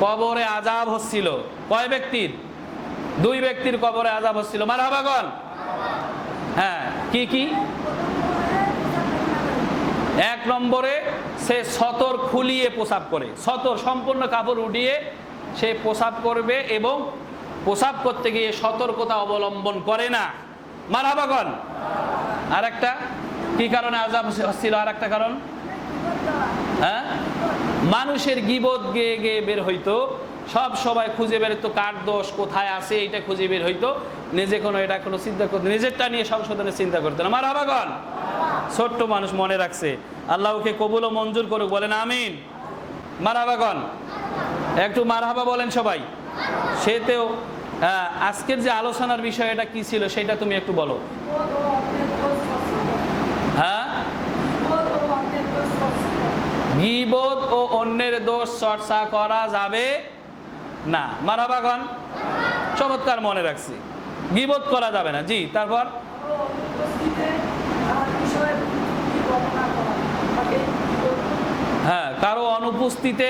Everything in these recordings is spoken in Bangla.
কবরে আজাব হচ্ছিল। কয় ব্যক্তির? দুই ব্যক্তির কবরে আজাব হচ্ছিল। মার হ্যাঁ কি কি? এক নম্বরে সে সতর খুলিয়ে পোশাক করে। সতর, সম্পূর্ণ কাপড় উঠিয়ে সে পোশাক করবে এবং পোশাক করতে গিয়ে সতর্কতা অবলম্বন করে না। মার হাবাগন আর একটা কি কারণে আজাব হচ্ছিল? আর একটা কারণ? হ্যাঁ? মানুষের গিবত গেয়ে গেয়ে বের হইতো। সব সবাই খুঁজে বের হইতো, কার দোষ, কোথায় আছে এটা খুঁজে বের হইতো। নিজে কোনো, এটা কোনো চিন্তা করতো, নিজেরটা নিয়ে সংশোধনের চিন্তা করতো না। আমার আবাগন ছোট্ট মানুষ মনে রাখছে, আল্লাহকে কবুল ও মঞ্জুর করুক, বলেন আমিন। মারাবাগন একটু মারহাবা বলেন সবাই। সেতেও আজকের যে আলোচনার বিষয় এটা কি ছিল, সেটা তুমি একটু বলো। গিবত ও অন্যের দোষ চর্চা করা যাবে না। মারাবাগন চমৎকার মনে রাখছি। গিবত করা যাবে না। জি, তারপর? হ্যাঁ কারও অনুপস্থিতে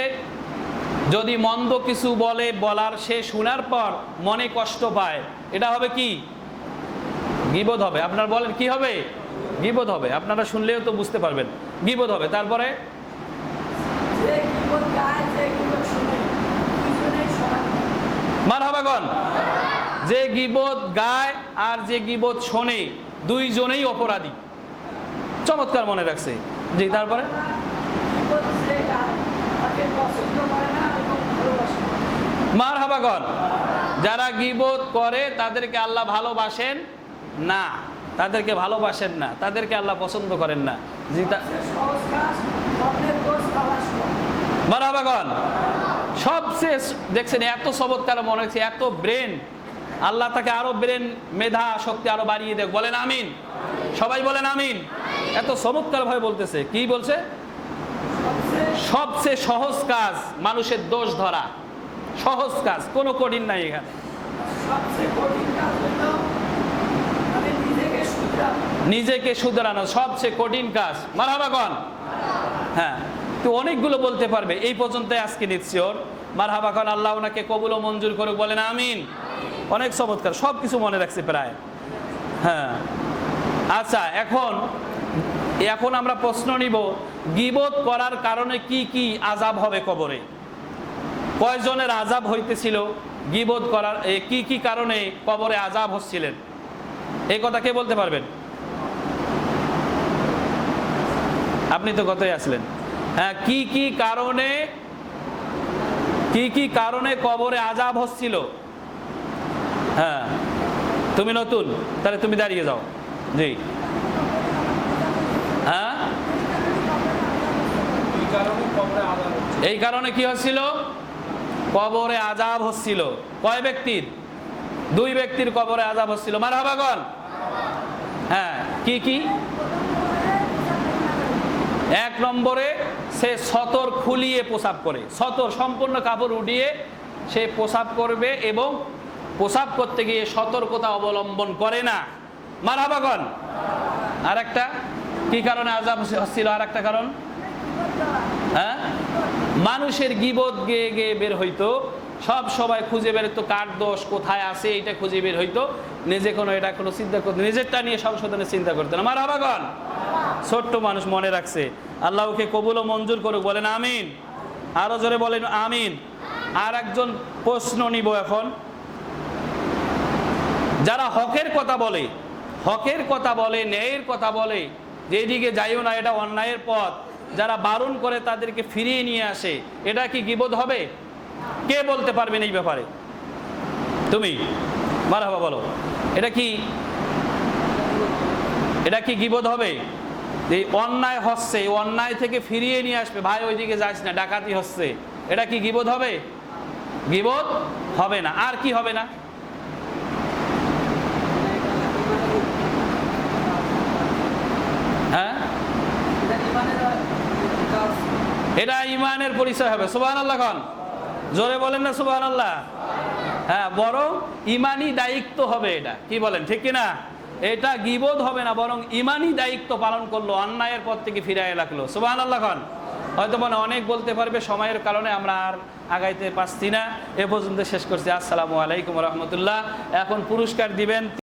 যদি মন্দ কিছু বলে বলার সে শোনার পর মনে কষ্ট পায়, এটা হবে কি? গিবোধ হবে। আপনার বলেন কি হবে? গিবোধ হবে। আপনারা শুনলেও তো বুঝতে পারবেন। গিবোধ হবে। তারপরে? মার হবাগন যে গিবোধ গায় আর যে গিবোধ শোনে দুইজনেই অপরাধী। চমৎকার মনে রাখছে। জি তারপরে? মার হাবাগন যারা গিবোধ করে তাদেরকে আল্লাহ ভালোবাসেন না। তাদেরকে ভালোবাসেন না। তাদেরকে আল্লাহ পছন্দ করেন না। জি তা- মার হাবাগন সবচেয়ে দেখছেন, এত চমৎকার মনে হচ্ছে, এত ব্রেন আল্লাহ তাকে আরও ব্রেন মেধা, শক্তি আরও বাড়িয়ে দেখ। বলেন আমিন। সবাই বলেন আমিন। এত চমৎকার ভাবে বলতেছে। কি বলছে? সবচেয়ে সহজ কাজ মানুষের দোষ ধরা। সহজ কাজ, কোনো কঠিন নাই এখানে। নিজেকে শুধরানো। সবচেয়ে কঠিন কাজ। মারহাবাগন হ্যাঁ। তো অনেকগুলো বলতে পারবে। এই পর্যন্ত আজকে নিচ্ছি ওর মারহাবাগন আল্লাহ ওনাকে কবুল ও মঞ্জুর করে বলেন আমিন। অনেক চমৎকার সব কিছু মনে রাখছি প্রায়। হ্যাঁ। আচ্ছা এখন এখন আমরা প্রশ্ন নিব, গিবত করার কারণে কি কি আজাব হবে কবরে? কয়জনের আজাব হইতেছিল? গিবত করার কি কি কারণে কবরে আজাব হচ্ছিলেন? এই কথা কে বলতে পারবেন? আপনি তো কতই আসলেন। হ্যাঁ কি কি কারণে, কি কি কারণে কবরে আজাব হচ্ছিল? হ্যাঁ তুমি নতুন, তাহলে তুমি দাঁড়িয়ে যাও। জি। হ্যাঁ? এই কারণে কি হচ্ছিল? কবরে আজাব হচ্ছিল। কয় ব্যক্তির? দুই ব্যক্তির কবরে আজাব হচ্ছিল। মার হাবাগন হ্যাঁ কি কি? এক নম্বরে সে সতর খুলিয়ে পোশাক করে। সতর সম্পূর্ণ কাপড় উঠিয়ে সে পোশাক করবে এবং পোশাক করতে গিয়ে সতর্কতা অবলম্বন করে না। মারাবাগন আর একটা কি কারণে আজাব হচ্ছিল আর একটা কারণ? হ্যাঁ? মানুষের গিবত গেয়ে গেয়ে বের হইতো। সব সবাই খুঁজে বের তো কার দোষ, কোথায় আছে, এইটা খুঁজে বের হইতো। নিজে কোনো এটা কোনো চিন্তা করতো নিজেরটা নিয়ে সংশোধনের চিন্তা করতো না। আমার আবাগন ছোট্ট মানুষ মনে রাখছে, আল্লাহকে কবুল ও মঞ্জুর করুক, বলেন আমিন। আরও জোরে বলেন আমিন। আর একজন প্রশ্ন নিব এখন। যারা হকের কথা বলে, হকের কথা বলে, ন্যায়ের কথা বলে যে এদিকে যাইও না, এটা অন্যায়ের পথ। যারা বারণ করে তাদেরকে ফিরিয়ে নিয়ে আসে, এটা কি গিবোধ হবে? কে বলতে পারবেন এই ব্যাপারে? তুমি, মারহাবা বলো। এটা কি? এটা কি গিবোধ হবে? যে অন্যায় হচ্ছে, এই অন্যায় থেকে ফিরিয়ে নিয়ে আসবে, ভাই ওইদিকে যাস না, ডাকাতি হচ্ছে। এটা কি গিবোধ হবে? গিবোধ হবে না। আর কি হবে না? হ্যাঁ? এটা ইমানের পরিচয় হবে সুবাহ আল্লাহ খান। জোরে বলেন না সুবাহ আল্লাহ হ্যাঁ বরং ইমানি দায়িত্ব হবে এটা। কি বলেন, ঠিক কিনা? এটা গিবোধ হবে না, বরং ইমানি দায়িত্ব পালন করল, অন্যায়ের পর থেকে ফিরাই রাখল। সুবাহ আল্লাহ খান। হয়তো মনে অনেক বলতে পারবে, সময়ের কারণে আমরা আর আগাইতে পারছি না। এ পর্যন্ত শেষ করছি। আসসালামু আলাইকুম রহমতুল্লাহ। এখন পুরস্কার দিবেন